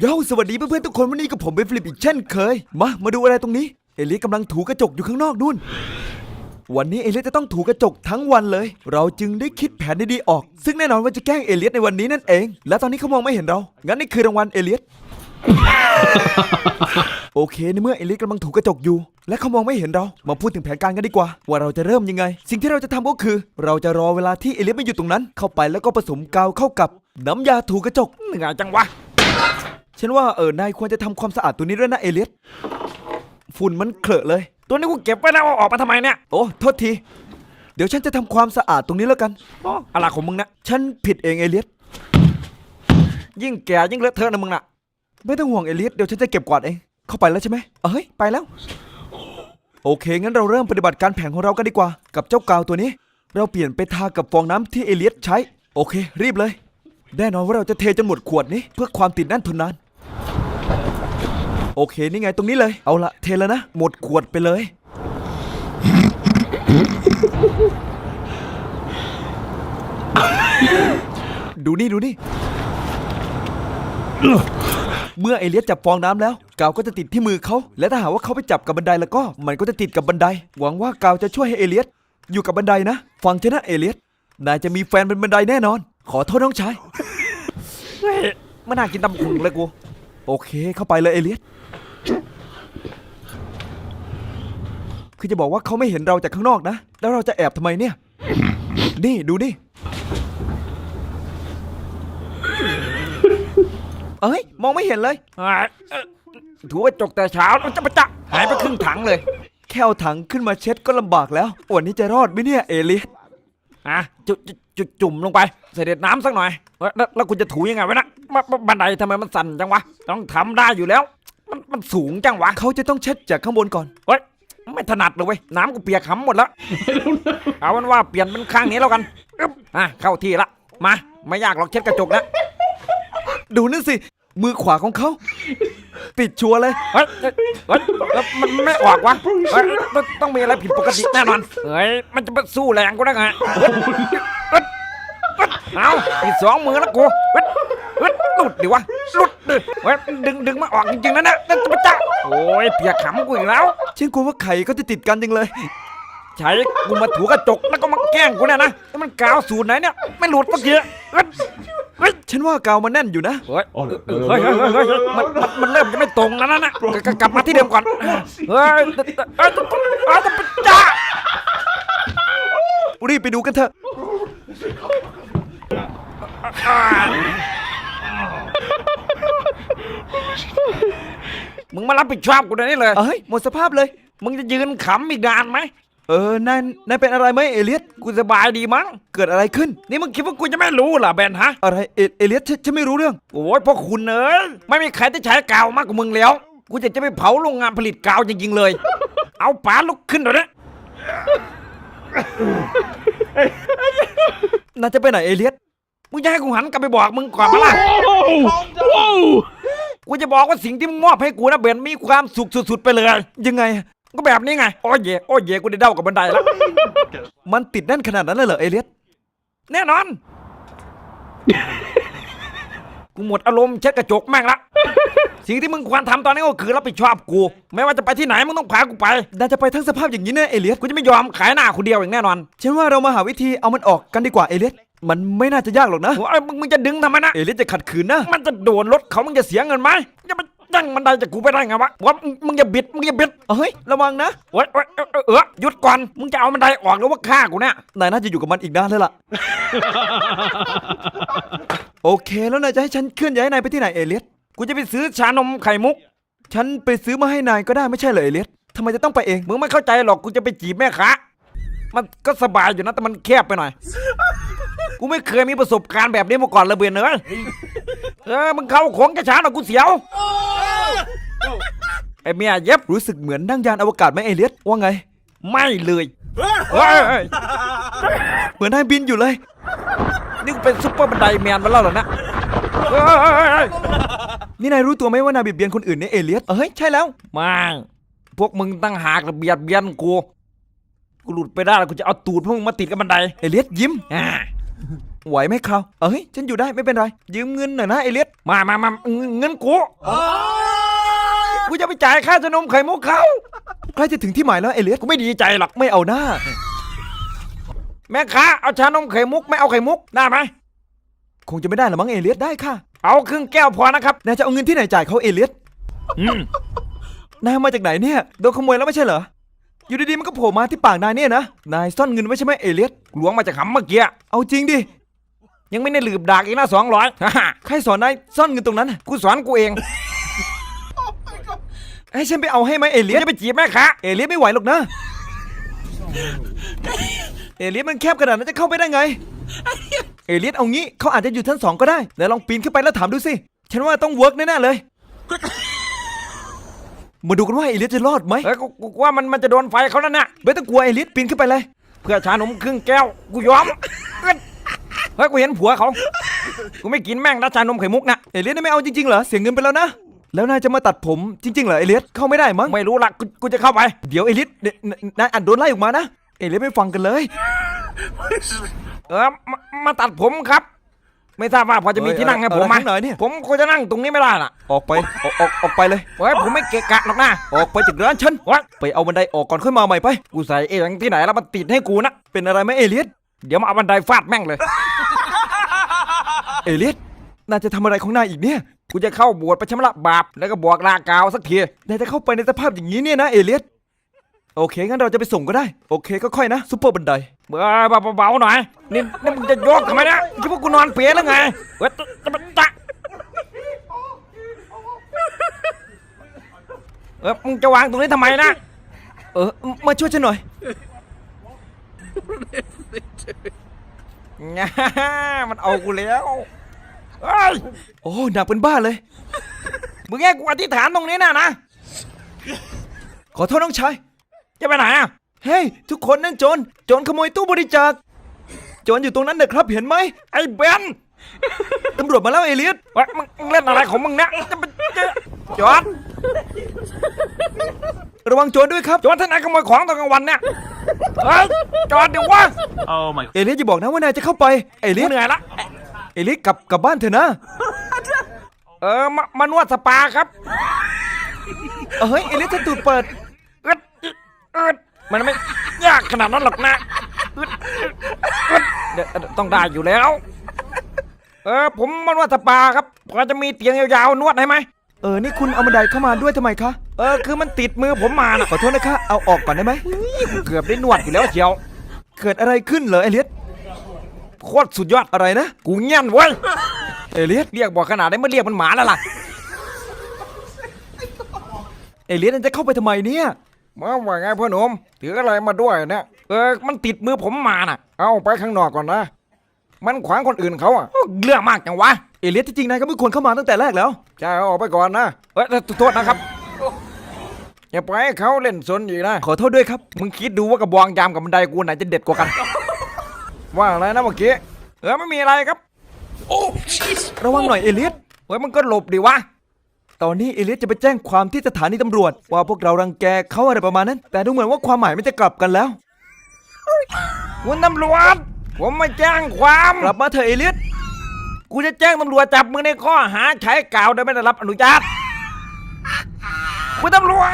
โย่สวัสดีเพื่อนๆทุกคนวันนี้กับผมเป็นฟิลิปอีกเช่นเคย มามาดูอะไรตรงนี้ เอลิสกำลังถูกระจกอยู่ข้างนอกนู่น วันนี้เอลิสจะต้องถูกระจกทั้งวันเลย เราจึงได้คิดแผนดีๆออก ซึ่งแน่นอนว่าจะแกล้งเอลิสในวันนี้นั่นเอง และตอนนี้เขามองไม่เห็นเรา งั้นนี่คือรางวัลเอลิสโอเคในเมื่อเอลิสกำลังถูกกระจกอยู่ และเขามองไม่เห็นเรา มาพูดถึงแผนการกันดีกว่า ว่าเราจะเริ่มยังไง สิ่งที่เราจะทำก็คือ เราจะรอเวลาที่เอลิสไม่อยู่ตรงนั้น เข้าไปแล้วก็ผสมกาวเข้ากับ น้ำยาถูกระจกเหนื่อยจังวะ ฉันว่าเออนายควรจะทำความสะอาดตัวนี้ด้วยนะเอลิสฝุ่นมันเคลอะเลย ตัวนี้กูเก็บไว้แล้วเอาออกมาทำไมเนี่ยโอ้โทษที เดี๋ยวฉันจะทำความสะอาดตรงนี้แล้วกัน อ๋ออะไรของมึงนี่ยฉันผิดเองเอลิสยิ่งแก่ยิ่งเลอะเทอะนะมึงน่ะ ไม่ต้องห่วงเอลิสเดี๋ยวฉันจะเก็บกวาดเอง เข้าไปแล้วใช่ไหมเอ้ยไปแล้ว โอเค งั้นเราเริ่มปฏิบัติการแผนของเรากันดีกว่า กับเจ้ากาวตัวนี้ เราเปลี่ยนไปทากับฟองน้ำที่เอลิสใช้ โอเค รีบเลย แน่นอนว่าเราจะเทจนหมดขวดนี้ เพื่อความติดแน่นทนนาน โอเคนี่ไงตรงนี้เลย เอาละเทแล้วนะ หมดขวดไปเลย ดูนี่ดูนี่ เมื่อเอเลียสจับฟองน้ำแล้ว กาวก็จะติดที่มือเขา และถ้าหากว่าเขาไปจับกับบันไดแล้วก็ มันก็จะติดกับบันได หวังว่ากาวจะช่วยให้เอเลียสอยู่กับบันไดนะ ฟังฉันนะเอเลียสนายจะมีแฟนเป็นบันไดแน่นอน ขอโทษน้องชายเฮ้ยไม่น่ากินตำขุ่งเลยกู โอเคเข้าไปเลยเอเลียส คือจะบอกว่าเขาไม่เห็นเราจากข้างนอกนะ แล้วเราจะแอบทำไมเนี่ย นี่ดูนี่เอ้ย มองไม่เห็นเลยเฮ้ยเอ่อถูว่าจกแต่เช้าแล้วจะไปจะหายไปครึ่งถังเลย แค่เอาถังขึ้นมาเช็ดก็ลำบากแล้ววันนี้จะรอดไหมเนี่ยเอเลียสอะจุจุจุจุ่มลงไปใส่เด็ดน้ำสักหน่อยเฮ้ยแล้วแล้วกูจะถูยังไงวะนะบบับันไดทำไมมันสั่นจังวะ ต้องทำได้อยู่แล้ว มันมันสูงจังวะเขาจะต้องเช็ดจากข้างบนก่อนเฮ้ยไม่ถนัดเลยเว้ยน้ำกูเปียกหำหมดแล้วเอาเป็นว่าเปลี่ยนเป็นข้างนี้แล้วกันอึ๊บอะเข้าที่ละมาไม่ยากหรอกเช็ดกระจกนะดูนั่นสิ มือขวาของเขา ติดชัวร์เลยเฮ้ยเฮ้ยเฮ้ยแล้วมันไม่ออกวะเฮ้ยต้องต้องมีอะไรผิดปกติแน่นอนเฮ้ยมันจะมาสู้แรงกูได้ไงเฮ้ยเฮ้ยเฮ้ยเอาอีกสองมือแล้วกูเฮ้ยเฮ้ยหลุดดิวะหลุด ดิเฮ้ยดึงดึงไม่ออกจริงๆนะเนี่ยนั่นจะมาจ้าโอ้ยเปียกขำกูอีกแล้ว ฉันกลัวว่าไข่ก็จะติดกันจังเลย ใช้กูมาถูกระจกแล้วก็มาแกล้งกูเนี่ยนะนี่มันกาวสูตรไหนเนี่ยไม่หลุดเมื่อกี้เฮ้ยเฮ้ยฉันว่ากาวมันแน่นอยู่นะ เฮ้ยเฮ้ยเฮ้ยเฮ้ยเฮ้ยเฮ้ยมันมันมันเริ่มจะไม่ตรงแล้วนะนะกลับกลับมาที่เดิมก่อนเฮ้ยเฮ้ยเฮ้ยเฮ้ยจ้ารีบไปดูกันเถอะ มึงมารับผิดชอบกูเดี๋ยวนี้เลย เอ้ยหมดสภาพเลย มึงจะยืนขำอีกนานไหม เออนายนายเป็นอะไรไหมเอเลียสกูสบายดีมั้ง เกิดอะไรขึ้น นี่มึงคิดว่ากูจะไม่รู้เหรอแบนฮะ อะไรเอเอเลียสฉันฉันไม่รู้เรื่อง โอ้ยพวกคุณเอ้ยไม่มีใครที่ใช้กาวมากกว่ามึงแล้ว กูจะจะไปเผาโรงงานผลิตกาวจริงๆเลย เอาป๋าลุกขึ้นเดี๋ยวนี้ นายจะไปไหนเอเลียสมึงจะให้กูหันกลับไปบอกมึงก่อนมาล่ะ กูจะบอกว่าสิ่งที่มึงมอบให้กูนะเบนมีความสุขสุดๆไปเลย ยังไง ก็แบบนี้ไง โอ้ยเย่โอ้ยเย่กูได้เด้ากับบันไดแล้ว มันติดแน่นขนาดนั้นเลยเหรอเอเลียสแน่นอน กูหมดอารมณ์เช็ดกระจกแม่งละ สิ่งที่มึงควรทำตอนนี้ก็คือรับผิดชอบกู ไม่ว่าจะไปที่ไหนมึงต้องพากูไปนาจะไปทั้งสภาพอย่างนี้นะเอเลียสกูจะไม่ยอมขายหน้าคนเดียวอย่างแน่นอน ฉันว่าเรามาหาวิธีเอามันออกกันดีกว่าเอเลียส มันไม่น่าจะยากหรอกนะโอ้ยมึงมึงจะดึงทำไมนะ เอเลียสจะขัดขืนนะ มันจะโดนรถเขามึงจะเสียเงินไหมจะมายั่งบันไดจากกูไปได้ไงวะว่ามึงมึงอย่าบิด มึงอย่าบิด เฮ้ย ระวังนะโอ้ยโอ้ยเออเออเออหยุดก่อน มึงจะเอาบันไดออกหรือว่าฆ่ากูเนี่ย นายน่าจะอยู่กับมันอีกนานเลยล่ะ โอเคแล้วนายจะให้ฉันเคลื่อนย้ายนายไปที่ไหนเอเลียสกูจะไปซื้อชานมไข่มุก ฉันไปซื้อมาให้นายก็ได้ไม่ใช่เหรอเอเลียสทำไมจะต้องไปเอง มึงไม่เข้าใจหรอก กูจะไปจีบแม่ค้า มันก็สบายอยู่นะ แต่มันแคบไปหน่อย กูไม่เคยมีประสบการณ์แบบนี้มาก่อนเลยเบียนเนยเออมึงเข้าโขงจะช้าหน่อยกูเสียวไอ้เมียเย็บรู้สึกเหมือนนั่งยานอวกาศไหมเอเลียสว่าไง ไม่เลยเฮ้ยเฮ้ยเหมือนนายบินอยู่เลย นี่กูเป็นซุปเปอร์บันไดแมนมาแล้วเหรอนะเฮ้ยเฮ้ยเฮ้ยเฮ้ยนี่นายรู้ตัวไหมว่านายเบียดเบียนคนอื่นเนี่ยเอเลียสเอ้ยใช่แล้วไม่พวกมึงตั้งหากระเบียดเบียนกูกูหลุดไปได้แล้วกูจะเอาตูดพวกมึงมาติดกับบันไดเอเลียสยิ้มอ่า ไหวไหมคราวเอ้ยฉันอยู่ได้ไม่เป็นไร ยืมเงินหน่อยนะเอเลียสมามามาเงินเงินกูกูจะไปจ่ายค่าชานมไข่มุกเขาใกล้จะถึงที่หมายแล้วเอเลียสกูไม่ดีใจหรอกไม่เอาหน้า แม่ค้าเอาชานมไข่มุกไม่เอาไข่มุกได้ไหมคงจะไม่ได้หรอมั้งเอเลียสได้ค่ะ เอาครึ่งแก้วพอนะครับนายจะเอาเงินที่ไหนจ่ายเขาเอเลียสอืมนายมาจากไหนเนี่ยโดนขโมยแล้วไม่ใช่เหรอ อยู่ดีๆมันก็โผล่มาที่ปากนายเนี่ยนะ นายซ่อนเงินไว้ใช่ไหมเอเลียสหลวงมาจากขำเมื่อกี้เอาจริงดิ ยังไม่ได้ลืบดากอีกนะสองร้อยใครสอนนายซ่อนเงินตรงนั้นกูสอนกูเอง ให้ฉันไปเอาให้ไหมเอเลีเดี๋ยยวสจะไปจีบแม่ค้าเอเลียสไม่ไหวหรอกนะ เอเลียสมันแคบขนาดนั้นจะเข้าไปได้ไง เอเลียสเอางี้เขาอาจจะอยู่ชั้นสองก็ได้ แล้วลองปีนขึ้นไปแล้วถามดูสิ ฉันว่าต้องเวิร์กแน่ๆเลย มาดูกันว่าเอเลียสจะรอดไหมเฮ้ยกูกูกูว่ามันมันจะโดนไฟเขาแล้วเนี่ยไม่ต้องกลัวเอเลียสปีนขึ้นไปเลย เพื่อชานมครึ่งแก้วกูยอมเอิ้นเฮ้ยกูเห็นผัวเขากูไม่กินแม่งนะชานมไข่มุกนะเอเลียสไม่เอาจริงๆเหรอเสียเงินไปแล้วนะแล้วนายจะมาตัดผมจริงๆเหรอเอเลียสเข้าไม่ได้มั้งไม่รู้ละกูกูจะเข้าไปเดี๋ยวเอเลียสเดี๋ยวนายอัดโดนไล่ออกมานะเอเลียสไม่ฟังกันเลย เออมามาตัดผมครับ ไม่ทราบว่าพอจะมีเอ้ยที่นั่งให้เอาผมไหมเอาทางไหนเนี่ย ผมควรจะนั่งตรงนี้ไม่ได้ล่ะออกไป ออกออกออกไปเลยเฮ้ยผมไม่เกะกะหรอกนะออกไปจากร้านฉันเฮ้ยไปเอาบันไดออกก่อนค่อยมาใหม่ไป กูใส่เองที่ไหนแล้วมันติดให้กูนะ เป็นอะไรไหมเอเลียสเดี๋ยวมาเอาบันไดฟาดแม่งเลย เอเลียสนายจะทำอะไรของนายอีกเนี่ย กูจะเข้าบวชไปชำระบาปแล้วก็บอกลากาวสักที นายจะเข้าไปในสภาพอย่างนี้เนี่ยนะเอเลียส โอเคงั้นเราจะไปส่งก็ได้ โอเคก็ค่อยนะซุปเปอร์บันไดเบาเบาๆหน่อยนี่นี่มึงจะโยกทำไมนะคิดว่ากูนอนเปียแล้วไงเว้ยจะจะจะเออมึงจะวางตรงนี้ทำไมนะเออมาช่วยฉันหน่อยง่ามันเอากูแล้วเฮ้ยโอ้หนักเป็นบ้าเลยมึงแค่กูอธิษฐานตรงนี้นะนะขอโทษน้องชาย จะไปไหนอะเฮ้ยทุกคนนั่นโจรโจรขโมยตู้บริจาคโจรอยู่ตรงนั้นนะครับเห็นไหมไอ้เบนตำรวจมาแล้วเอเลียสเฮ้ยมึงมึงเล่นอะไรของมึงเนี่ยจะไปจะจอดระวังโจรด้วยครับจอดที่ไหนขโมยของตอนกลางวันเนี่ยเฮ้ยจอดเดี๋ยววะ Oh my เอเลียสอย่าบอกนะว่านายจะเข้าไปเอเลีกูยสเหนื่อยละ เอเลียสกลับกลับบ้านเถอะนะเออมามานวดสปาครับเอ้ยเอเลียสจะตูดเปิดอึด อึดมันไม่ยากขนาดนั้นหรอกนะอึดอึดเดี๋ยวต้องได้อยู่แล้ว เออผมมานวดสปาครับพอจะมีเตียงยาวๆนวดให้ไหมเออ นี่คุณเอาบันไดเข้ามาด้วยทำไมคะ เออ คือมันติดมือผมมาน่ะขอโทษนะคะ เอาออกก่อนได้ไหมเกือบได้นวดอยู่แล้วเชียว เกิดอะไรขึ้นเหรอเอเลียสโคตรสุดยอดอะไรนะ กูเงี้ยนเว้ย เอเลียสเรียกบอกขนาดได้ไม่เรียกมันหมาแล้วล่ะ เอเลียสนายจะเข้าไปทำไมเนี่ย มาว่าไงพ่อหนุ่มถืออะไรมาด้วยเนี่ยเออมันติดมือผมมาน่ะ เอาไปข้างนอกก่อนนะมันขวางคนอื่นเขาอะเรื่องมากจังวะเอเลียสที่จริงนายก็ไม่ควรเข้ามาตั้งแต่แรกแล้วใช่เอาออกไปก่อนนะเอ้ยโทษนะครับอย่าปล่อยให้เขาเล่นซนอีกนะขอโทษด้วยครับมึงคิดดูว่ากระบองยามกับบันไดกูไหนจะเด็ดกว่ากัน ว่าอะไรนะเมื่อกี้เออไม่มีอะไรครับระวังหน่อยเอเลียสเฮ้ยมึงก็หลบดิวะ ตอนนี้เอเลียสจะไปแจ้งความที่สถานีตำรวจ ว่าพวกเรารังแกเขาอะไรประมาณนั้น แต่ดูเหมือนว่าความหมายมันจะกลับกันแล้วคุณตำรวจ ผมไม่แจ้งความกลับมาเถอะเอเลียสกูจะแจ้งตำรวจจับมึงในข้อหาใช้กาวโดยไม่ได้รับอนุญาตคุณตำรวจ